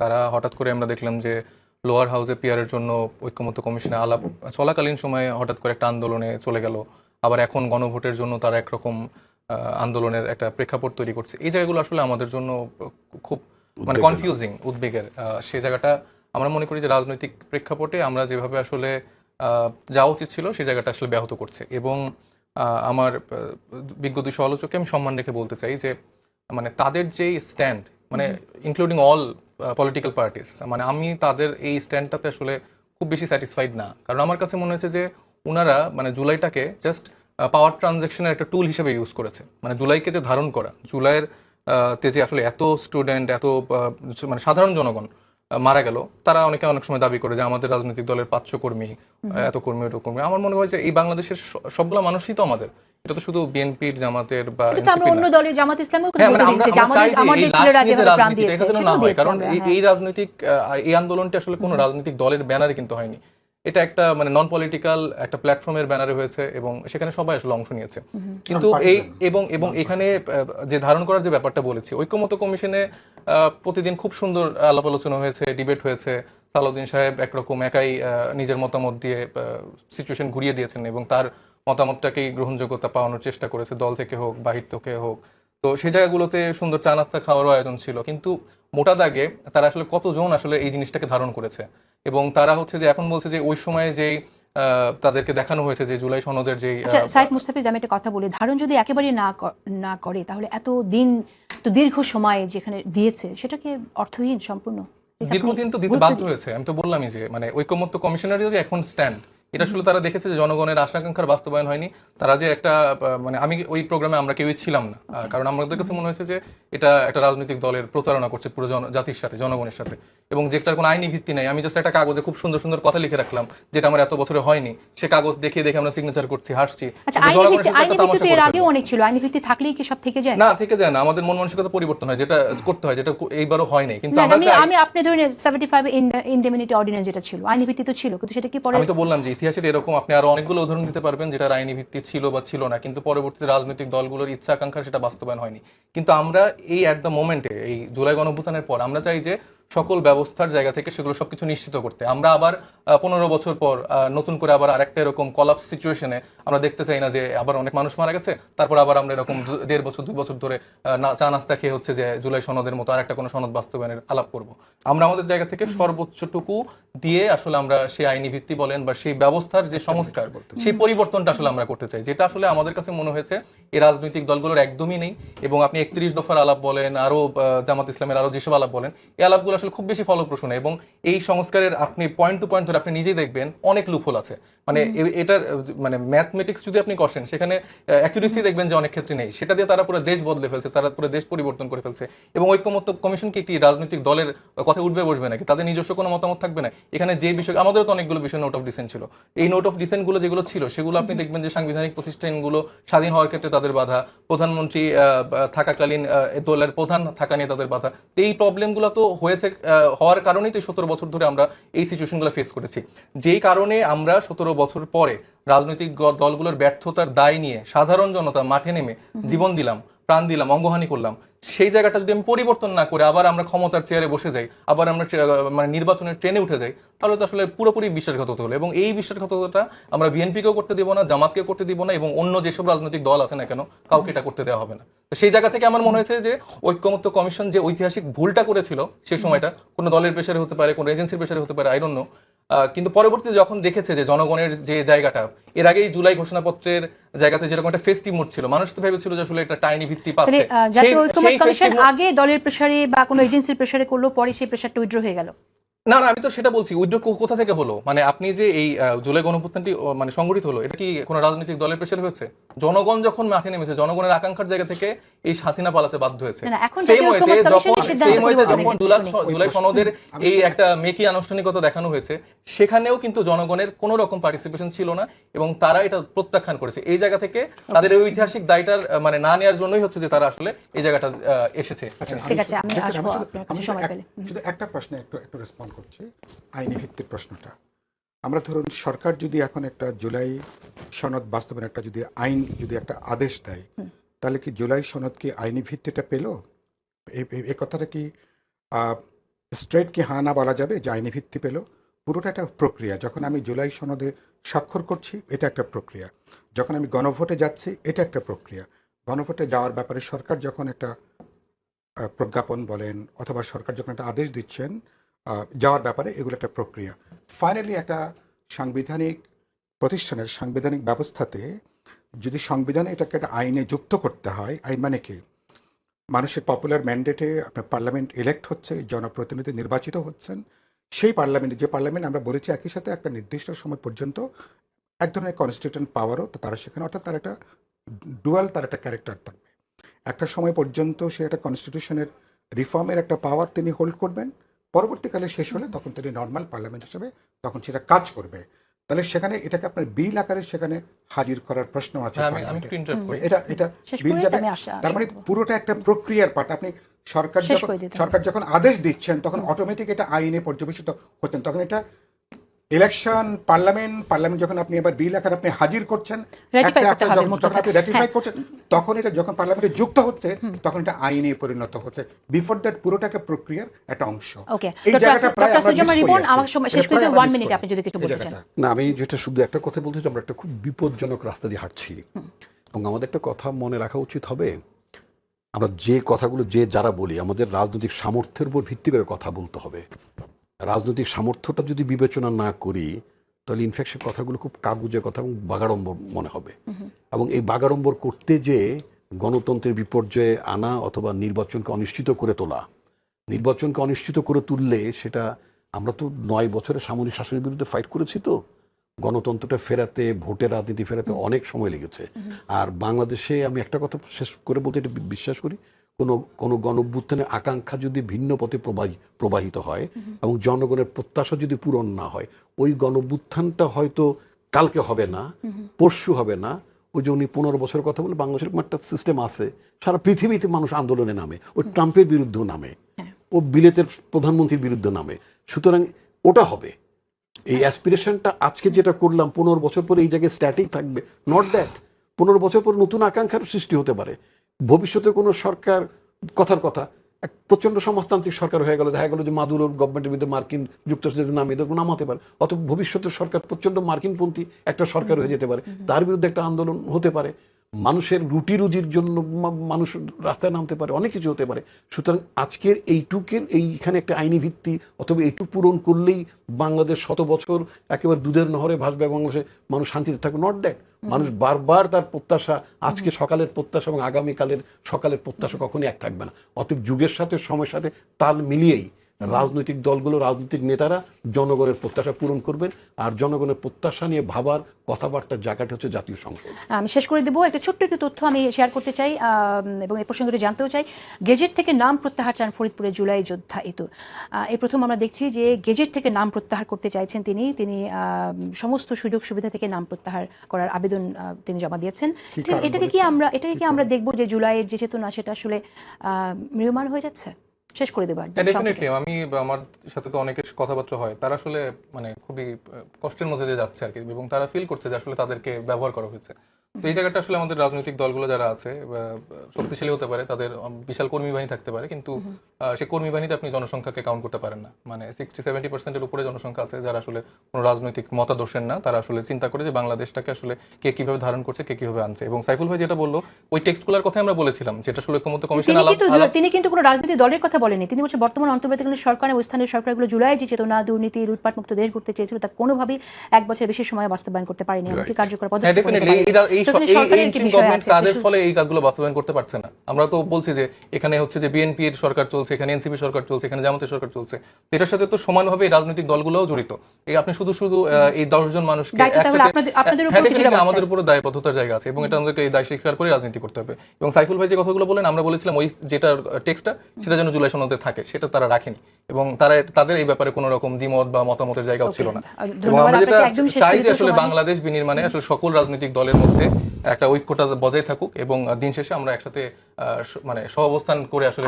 তারা হঠাৎ করে আমরা দেখলাম যে লোয়ার হাউসে পিয়ারের জন্য ঐক্যমত্য কমিশনে আলাপ চলাকালীন সময়ে হঠাৎ করে একটা আন্দোলনে চলে গেল। আবার এখন গণভোটের জন্য তারা একরকম আন্দোলনের একটা প্রেক্ষাপট তৈরি করছে। এই জায়গাগুলো আসলে আমাদের জন্য খুব মানে কনফিউজিং উদ্বেগের। সেই জায়গাটা আমরা মনে করি যে রাজনৈতিক প্রেক্ষাপটে আমরা যেভাবে আসলে যাওয়া উচিত ছিল সেই জায়গাটা আসলে ব্যাহত করছে। এবং আমার বিজ্ঞ দুই সমালোচককে আমি সম্মান রেখে বলতে চাই যে মানে তাদের যেই স্ট্যান্ড মানে ইনক্লুডিং অল পলিটিক্যাল পার্টিস মানে আমি তাদের এই স্ট্যান্ডটাতে আসলে খুব বেশি স্যাটিসফাইড না। কারণ আমার কাছে মনে হয়েছে যে ওনারা মানে জুলাইটাকে জাস্ট পাওয়ার ট্রানজ্যাকশনের একটা টুল হিসেবে ইউজ করেছে। মানে জুলাইকে যে ধারণ করা জুলাইয়ের আহ, তে যে আসলে এত স্টুডেন্ট এত মানে সাধারণ জনগণ মারা গেল তারা অনেকে অনেক সময় দাবি করে যে আমাদের রাজনৈতিক দলের পাঁচশো কর্মী এত কর্মী এত কর্মী। আমার মনে হয় যে এই বাংলাদেশের সবগুলো মানুষই তো আমাদের। এটা তো শুধু বিএনপির জামাতের বা আমরা অন্য দলের জামাত ইসলামের কথা হ্যাঁ, মানে বলতে চাই আমাদের যে এই ছেলেরা যেভাবে প্রাণ দিয়েছে হয়। কারণ এই- হ্যাঁ। রাজনৈতিক এই আন্দোলনটি আসলে কোনো রাজনৈতিক দলের ব্যানারে কিন্তু হয়নি। এটা একটা মানে নন পলিটিক্যাল একটা প্ল্যাটফর্মের ব্যানারে হয়েছে এবং সেখানে সবাই আসলে অংশ নিয়েছে। কিন্তু এই এবং এবং এখানে আহ, যে ধারণ করার যে ব্যাপারটা বলেছি ঐক্যমত কমিশনে আহ, প্রতিদিন খুব সুন্দর আলাপ আলোচনা হয়েছে ডিবেট হয়েছে। সালাউদ্দিন সাহেব একরকম একাই আহ, নিজের মতামত দিয়ে সিচুয়েশন ঘুরিয়ে দিয়েছেন এবং তার মতামতটাকেই গ্রহণযোগ্যতা পাওয়ানোর চেষ্টা করেছে দল থেকে হোক বাহির থেকে হোক। তো সেই জায়গাগুলোতে সুন্দর চা নাস্তা খাওয়ারও আয়োজন ছিল। কিন্তু মোটা দাগে তারা আসলে কতজন আসলে এই জিনিসটাকে ধারণ করেছে? এবং তারা হচ্ছে যে এখন বলছে যে ওই সময়ে যেই তাদেরকে দেখানো হয়েছে যে জুলাই সনদের যে আচ্ছা সাইদ মুস্তাফিজ আমি একটা কথা বলি। ধারণ যদি একেবারে না না করে তাহলে এত দিন তো দীর্ঘ সময় যেখানে দিয়েছে সেটাকে অর্থহীন সম্পূর্ণ? দীর্ঘদিন তো দিতে বাধ্য হয়েছে। আমি তো বললামই যে মানে ঐকমত্য কমিশনারের যে এখন স্ট্যান্ড এটা আসলে তারা দেখেছে যে জনগণের আশা আকাঙ্ক্ষার বাস্তবায়ন হয়নি। তারা যে একটা মানে আমি ওই প্রোগ্রামে আমরা কেউই ছিলাম না। কারণ আমাদের কাছে মনে হয়েছে যে এটা একটা রাজনৈতিক দলের প্রতারণা করছে পুরো জাতির সাথে জনগণের সাথে। এবং যেটার কোনো আইনি ভিত্তি নেই। আমি জাস্ট একটা কাগজে খুব সুন্দর সুন্দর কথা লিখে রাখলাম যেটা আমার এত বছরে হয়নি। সে কাগজ দেখে দেখে আমরা সিগনেচার করছি হাসছি। আচ্ছা। অনেক ছিল। আইনি ভিত্তি থাকলেই কি সব থেকে যায়? না থেকে যায় না। আমাদের মন মানসিকতা পরিবর্তন হয় যেটা করতে হয় যেটা এইবারও হয়নি। কিন্তু আমি আমি আপনি ধরেন সেভেন্টি ফাইভ ইন্ডেমিনিটি অর্ডিন্যান্স যেটা ছিল আইনি ভিত্তি তো ছিল কিন্তু সেটা কি পরে আমি তো বললাম যে ইতিহাসের এরকম আপনি আরও অনেকগুলো উদাহরণ দিতে পারবেন যেটা আইনি ভিত্তি ছিল বা ছিল না, কিন্তু পরবর্তীতে রাজনৈতিক দলগুলোর ইচ্ছা আকাঙ্ক্ষা সেটা বাস্তবায়ন হয়নি। কিন্তু আমরা এই অ্যাট দ্য মোমেন্টে এই জুলাই গণভূতানের পর আমরা চাই যে সকল ব্যবস্থার জায়গা থেকে সেগুলো সবকিছু নিশ্চিত করতে। আমরা আবার পনেরো বছর পর নতুন করে আবার আরেকটা এরকম কলাপস সিচুয়েশনে আমরা দেখতে চাই না যে আবার অনেক মানুষ মারা গেছে তারপর আবার আমরা এরকম দেড় বছর দুই বছর ধরে চা নাস্তা খেয়ে হচ্ছে যে জুলাই সনদের মতো আরেকটা কোনো সনদ বাস্তবায়নের আলাপ করব। আমরা আমাদের জায়গা থেকে সর্বোচ্চটুকু দিয়ে আসলে আমরা সেই আইনি ভিত্তি বলেন বা সেই ব্যবস্থার যে সংস্কার সেই পরিবর্তনটা আসলে আমরা করতে চাই। যেটা আসলে আমাদের কাছে মনে হয়েছে এই রাজনৈতিক দলগুলোর একদমই নেই এবং আপনি একত্রিশ দফার আলাপ বলেন আরও জামাত ইসলামের আরও যেসব আলাপ বলেন এই আলাপগুলো আসলে খুব বেশি ফলপ্রসূ এবং এই সংস্কারের আপনি পয়েন্ট টু পয়েন্ট ধরে আপনি নিজেই দেখবেন অনেক লুফল আছে। মানে এটার মানে ম্যাথমেটিক্স যদি আপনি কষেন, সেখানে অ্যাকুরেসি দেখবেন যে অনেক ক্ষেত্রে নেই। সেটা দিয়ে তারা পুরো দেশ বদলে ফেলছে, তারা পুরো দেশ পরিবর্তন করে ফেলছে। এবং ঐক্যমত্য কমিশন কি একটি রাজনৈতিক দলের কথা উঠবে বসবে নাকি? তাদের নিজস্ব কোনো মতামত থাকবে না। এখানে যে বিষয়, আমাদেরও তো অনেকগুলো বিষয় নোট অফ ডিসেন্ট ছিল। এই নোট অফ ডিসেন্টগুলো যেগুলো ছিল, সেগুলো আপনি দেখবেন যে সাংবিধানিক প্রতিষ্ঠানগুলো স্বাধীন হওয়ার ক্ষেত্রে তাদের বাধা, প্রধানমন্ত্রী থাকাকালীন দলের প্রধান থাকা নিয়ে তাদের বাধা। এই প্রবলেমগুলো তো হয়েছে হওয়ার কারণেই তো সতেরো বছর ধরে আমরা এই সিচুয়েশনগুলো ফেস করেছি। যেই কারণে আমরা সতেরো বছর পরে রাজনৈতিক দলগুলোর ব্যর্থতার দায় নিয়ে সাধারণ জনতা মাঠে নেমে জীবন দিলাম প্রাণ দিলাম অঙ্গহানি করলাম। সেই জায়গাটা যদি আমি পরিবর্তন না করে আবার আমরা ক্ষমতার চেয়ারে বসে যাই আবার আমরা মানে নির্বাচনের ট্রেনে উঠে যাই তাহলে তো আসলে পুরোপুরি বিশ্বাসঘাতকতা হলো। এবং এই বিশ্বাসঘাতকতাটা আমরা বিএনপিকেও করতে দিব না জামাতকেও করতে দিব না এবং অন্য যেসব রাজনৈতিক দল আছে না কেন কাউকে এটা করতে দেওয়া হবে না। সেই জায়গা থেকে আমার মনে হয়েছে যে ঐক্যমত্য কমিশন যে ঐতিহাসিক ভুলটা করেছিল সেই সময়টা কোনো দলের পেশারে হতে পারে কোনো এজেন্সির পেশারে হতে পারে আই ডোন্ট নো কিন্তু পরবর্তীতে যখন দেখেছে যে জনগণের যে জায়গাটা এর আগেই জুলাই ঘোষণাপত্রের জায়গাতে যেরকম একটা ফেস্টিভ মুড ছিল মানুষ তো ভেবেছিল যে আসলে এটা টাইনি ভিত্তি পাচ্ছে। কমিশন আগে দলের প্রেসারে বা কোনো এজেন্সির প্রেসারে করল পরে সেই প্রেশারটা উইথড্র হয়ে গেল। না না আমি তো সেটা বলছি উইড্রো কোথা থেকে হলো? মানে আপনি যে এই জুলাই গণঅভ্যুত্থানটি ও, মানে সংগঠিত হলো এটা কি কোনো রাজনৈতিক দলের প্রেসার হয়েছে? জনগণ যখন মাঠে নেমেছে জনগণের আকাঙ্ক্ষার জায়গা থেকে এই হাসিনা পালাতে বাধ্য হয়েছে। সেই ঐক্যমত্য যখন সেই পরিবর্তন যখন জুলাই। সনদের এই একটা মেকি আনুষ্ঠানিকতা দেখানো হয়েছে সেখানেও কিন্তু জনগণের কোনো রকম পার্টিসিপেশন ছিল না এবং তারা এটা প্রত্যাখ্যান করেছে। এই জায়গা থেকে তাদের ওই ঐতিহাসিক দায়টার মানে না নেওয়ার জন্যই হচ্ছে যে তারা আসলে এই জায়গাটা এসেছে। আচ্ছা, ঠিক আছে, আমি শুধু- আসব আপনার কাছে সময় পেলে। শুধু একটা প্রশ্নে একটু একটু রেসপন্ড করছি আইনি ভিত্তিক প্রশ্নটা। আমরা ধরুন সরকার যদি এখন একটা জুলাই সনদ বাস্তবায়ন একটা যদি আইন যদি একটা আদেশ দেয় তাহলে কি জুলাই সনদ কি আইনি ভিত্তিটা পেল? এই কথাটা কি স্ট্রেট কি হা না বলা যাবে যে আইনি ভিত্তি পেল? পুরোটা একটা প্রক্রিয়া। যখন আমি জুলাই সনদে স্বাক্ষর করছি এটা একটা প্রক্রিয়া। যখন আমি গণভোটে যাচ্ছি এটা একটা প্রক্রিয়া। গণভোটে যাওয়ার ব্যাপারে সরকার যখন একটা প্রজ্ঞাপন বলেন অথবা সরকার যখন একটা আদেশ দিচ্ছেন যাওয়ার ব্যাপারে এগুলো একটা প্রক্রিয়া। ফাইনালি একটা সাংবিধানিক প্রতিষ্ঠানের সাংবিধানিক ব্যবস্থাতে যদি সংবিধানে এটাকে একটা আইনে যুক্ত করতে হয়, আইন মানে কি? মানুষের পপুলার ম্যান্ডেটে আপনার পার্লামেন্ট ইলেক্ট হচ্ছে, জনপ্রতিনিধি নির্বাচিত হচ্ছেন, সেই পার্লামেন্ট যে পার্লামেন্ট আমরা বলেছি একই সাথে একটা নির্দিষ্ট সময় পর্যন্ত এক ধরনের কনস্টিটিউশন পাওয়ারও তো তারা সেখানে, অর্থাৎ তার একটা ডুয়াল তার একটা ক্যারেক্টার থাকবে। একটা সময় পর্যন্ত সে একটা কনস্টিটিউশনের রিফর্মের একটা পাওয়ার তিনি হোল্ড করবেন পরবর্তীকালে শেষ হলে তখন তিনি নর্মাল পার্লামেন্ট হিসেবে তখন সেটা কাজ করবে। তাহলে সেখানে এটাকে আপনার বিল আকারে সেখানে হাজির করার প্রশ্ন আছে হ্যাঁ, আমি আমি পার্লামেন্টে। একটু ইন্টারাপ্ট করি। এটা এটা বিল যাবে তার মানে পুরোটা একটা প্রক্রিয়ার পাঠ আপনি সরকার যখন। সরকার যখন আদেশ দিচ্ছেন তখন অটোমেটিক এটা আইনে পর্যবেক্ষিত হচ্ছেন তখন এটা ইলেকশন পার্লামেন্ট পার্লামেন্ট যখন আপনি এবার বিল আকারে আপনি হাজির করছেন যখন। আপনি রেটিফাই হ্যাঁ। করছেন তখন এটা যখন পার্লামেন্টে যুক্ত হচ্ছে তখন এটা আইনে পরিণত হচ্ছে। বিফোর দ্যাট পুরোটা একটা প্রক্রিয়ার একটা অংশ। এই জায়গাটা প্রায় না আমি যেটা শুধু একটা কথা বলতে চাই আমরা একটা খুব বিপজ্জনক রাস্তা দিয়ে হাঁটছি। এবং আমাদের একটা কথা মনে রাখা উচিত হবে আমরা যে কথাগুলো যে যারা বলি আমাদের রাজনৈতিক সামর্থ্যের উপর ভিত্তি করে কথা বলতে হবে। রাজনৈতিক সামর্থ্যটা যদি বিবেচনা না করি তাহলে ইনফ্যাক্ট কথাগুলো খুব কাগুজে কথা এবং বাগাড়ম্বর মনে হবে। এবং এই বাগাড়ম্বর করতে যে গণতন্ত্রের বিপর্যয়ে আনা অথবা নির্বাচনকে অনিশ্চিত করে তোলা নির্বাচনকে অনিশ্চিত করে তুললে সেটা আমরা তো নয় বছরের সামরিক শাসনের বিরুদ্ধে ফাইট করেছি তো। গণতন্ত্রটা ফেরাতে ভোটের রাজনীতি ফেরাতে অনেক সময় লেগেছে। আর বাংলাদেশে আমি একটা কথা শেষ করে বলতে এটা বিশ্বাস করি কোনো কোনো গণভ্যুত্থানের আকাঙ্ক্ষা যদি ভিন্ন পথে প্রবাহী প্রবাহিত হয় এবং জনগণের প্রত্যাশা যদি পূরণ না হয় ওই গণভ্যুত্থানটা হয়তো কালকে হবে না পরশু হবে না। ওই যে উনি পনেরো বছরের কথা বলে বাংলাদেশের একটা সিস্টেম আছে সারা পৃথিবীতে মানুষ আন্দোলনে নামে ওই ট্রাম্পের বিরুদ্ধে নামে ও বিলেতের প্রধানমন্ত্রীর বিরুদ্ধে নামে। সুতরাং ওটা হবে। এই অ্যাসপিরেশনটা আজকে যেটা করলাম পনেরো বছর পরে এই জায়গায় স্ট্যাটিক থাকবে নট দ্যাট পনেরো বছর পর নতুন আকাঙ্ক্ষার সৃষ্টি হতে পারে। ভবিষ্যতে কোনো সরকার কথার কথা এক প্রচণ্ড সমাজতান্ত্রিক সরকার হয়ে গেল। দেখা গেল যে মাদুর গভর্নমেন্টের বিরুদ্ধে মার্কিন যুক্তরাষ্ট্রের নামে এদের নামাতে পারে। অথবা ভবিষ্যতের সরকার প্রচণ্ড মার্কিনপন্থী একটা সরকার হয়ে যেতে পারে। তার বিরুদ্ধে একটা আন্দোলন হতে পারে। মানুষের রুটি রুজির জন্য মানুষ রাস্তায় নামতে পারে অনেক কিছু হতে পারে। সুতরাং আজকের এইটুকের এইখানে একটা আইনি ভিত্তি অথবা এইটুক পূরণ করলেই বাংলাদেশ শত বছর একেবারে দুধের নহরে ভাসবে এবং বাংলাদেশে মানুষ শান্তিতে থাকবে। নট দ্যাট মানুষ বারবার তার প্রত্যাশা আজকে সকালের প্রত্যাশা এবং আগামীকালের সকালের প্রত্যাশা কখনই এক থাকবে না। অতএব যুগের সাথে সময়ের সাথে তাল মিলিয়েই রাজনৈতিক দলগুলো রাজনৈতিক নেতারা জনগণের প্রত্যাশা পূরণ করবেন আর জনগণের প্রত্যাশা নিয়ে ভাবার কথাবার্তার জায়গাটা হচ্ছে জাতীয় সংসদ। আমি শেষ করে দেবো একটা ছোট্ট একটু তথ্য আমি শেয়ার করতে চাই এবং এই প্রসঙ্গে জানতেও চাই। গেজেট থেকে নাম প্রত্যাহার চান ফরিদপুরের জুলাই যোদ্ধা আহ, এই প্রথম আমরা দেখছি যে গেজেট থেকে নাম প্রত্যাহার করতে চাইছেন তিনি। তিনি সমস্ত সুযোগ সুবিধা থেকে নাম প্রত্যাহার করার আবেদন তিনি জমা দিয়েছেন। এটাকে কি আমরা এটাকে কি আমরা দেখব যে জুলাইয়ের যে চেতনা সেটা আসলে আহ, ম্রিয়মাণ হয়ে যাচ্ছে? শেষ করে দেবো একদম ডেফিনেটলি আমি আমার সাথে তো অনেকের কথাবার্তা হয়। তারা আসলে মানে খুবই কষ্টের মধ্যে দিয়ে যাচ্ছে আর কি। এবং তারা ফিল করছে যে আসলে তাদেরকে ব্যবহার করা হয়েছে। তো এই জায়গাটা আসলে আমাদের রাজনৈতিক দলগুলো যারা আছে শক্তিশালী হতে পারে তাদের বিশাল কর্মী বাহিনী থাকতে পারে কিন্তু সেই কর্মী বাহিনীতে আপনি জনসংখ্যাকে কাউন্ট করতে পারেন না। মানে সিক্সটি সেভেন্টি পার্সেন্টের উপরে জনসংখ্যা আছে যারা আসলে কোনো রাজনৈতিক মতাদর্শের না তারা আসলে চিন্তা করে যে বাংলাদেশটাকে আসলে কে কীভাবে ধারণ করছে কে কীভাবে আনছে। এবং সাইফুল ভাই যেটা বলল ওই টেক্সটগুলোর কথাই আমরা বলেছিলাম যেটা আসলে ঐক্যমত্য কমিশন তিনি কিন্তু কোনো রাজনৈতিক দলের কথা বলেনি তিনি বলছেন বর্তমান অন্তর্বর্তীকালীন সরকার এবং স্থানীয় সরকারগুলো জুলাই যে চেতনা দুর্নীতি লুটপাট মুক্ত দেশ করতে চেয়েছিল তা কোনোভাবেই এক বছর বেশি সময় বাস্তবায়ন করতে পারেনি। এমনকি কার্যকর হ্যাঁ পদক্ষেপ পারেনি। এই? কাদের ফলে এই কাজগুলো বাস্তবায়ন করতে পারছে না? আমরা তো বলছি যে এখানে হচ্ছে যে বিএনপির সরকার চলছে এখানে এনসিপি সরকার চলছে এখানে জামাতের সরকার চলছে। এটার সাথে তো সমানভাবে রাজনৈতিক দলগুলোও জড়িত। এই আপনি শুধু শুধু এই দশজন মানুষকে হ্যাঁ। আমাদের উপরে দায়বদ্ধতার জায়গা আছে এবং এটা আমাদেরকে এই দায় স্বীকার করে রাজনীতি করতে হবে। এবং সাইফুল ভাই যে কথাগুলো বলেন আমরা বলেছিলাম ওই যেটা টেক্সটটা সেটা যেন জুলাই সনদে থাকে সেটা তারা রাখেনি। এবং তারা তাদের এই ব্যাপারে কোনো রকম দ্বিমত বা মতামতের জায়গাও ছিল না। এবং আমরা যেটা চাই যে আসলে বাংলাদেশ বিনির্মাণে আসলে সকল রাজনৈতিক দলের মধ্যে একটা ঐক্যটা বজায় থাকুক এবং দিন শেষে আমরা একসাথে আহ, সহ মানে সহাবস্থান করে আসলে